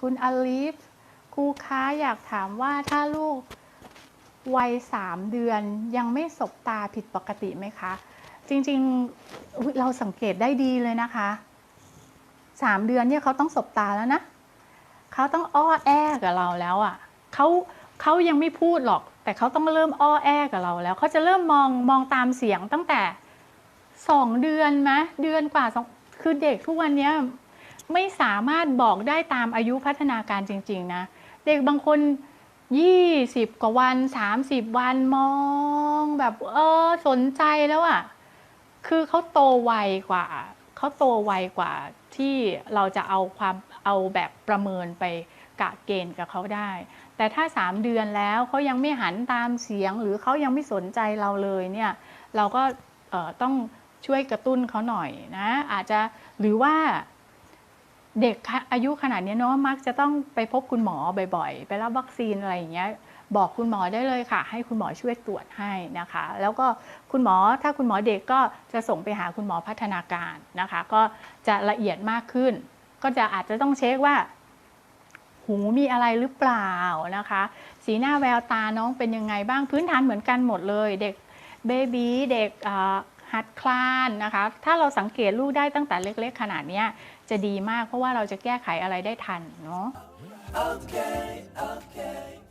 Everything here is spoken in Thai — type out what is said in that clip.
คุณอลิฟครูคะอยากถามว่าถ้าลูกวัยสามเดือนยังไม่สบตาผิดปกติไหมคะ จริงๆเราสังเกตได้ดีเลยนะคะสามเดือนเนี่ยเขาต้องสบตาแล้วนะเขาต้องอ้อแอกับเราแล้วอะ่ะเขาเขายังไม่พูดหรอก แต่เขาต้องเริ่มอ้อแอกับเราแล้วเขาจะเริ่มมองมองตามเสียงตั้งแต่สองเดือนไหมเดือนกว่าสองคือเด็กทุกวันเนี้ย ไม่สามารถบอกได้ตามอายุพัฒนาการจริง ๆ นะ เด็กบางคน 20 กว่าวัน 30 วันมองแบบเออสนใจแล้วอะ่ะ คือเขาโตไวกว่าเขาโตไวกว่าที่เราจะเอาความเอาแบบประเมินไปกะเกณฑ์กับเขาได้ แต่ถ้า 3 เดือนแล้วเขายังไม่หันตามเสียง หรือเขายังไม่สนใจเราเลยเนี่ยเราก็ต้องช่วยกระตุ้นเขาหน่อยนะ อาจจะหรือว่า เด็กอายุขนาดนี้เนาะมักจะต้องไปพบคุณหมอบ่อยๆ ไปรับวัคซีนอะไรอย่างเงี้ยบอกคุณหมอได้เลยค่ะ ให้คุณหมอช่วยตรวจให้นะคะ แล้วก็คุณหมอถ้าคุณหมอเด็กก็จะส่งไปหาคุณหมอพัฒนาการนะคะ ก็จะละเอียดมากขึ้น ก็จะอาจจะต้องเช็คว่า หูมีอะไรหรือเปล่านะคะ สีหน้าแววตาน้องเป็นยังไงบ้างพื้นฐานเหมือนกันหมดเลย เด็กเบบีเด็ก หัดคลานนะคะ ถ้าเราสังเกตลูกได้ตั้งแต่เล็กๆ ขนาดนี้จะดีมากเพราะว่าเราจะแก้ไขอะไรได้ทันเนาะ Okay, okay.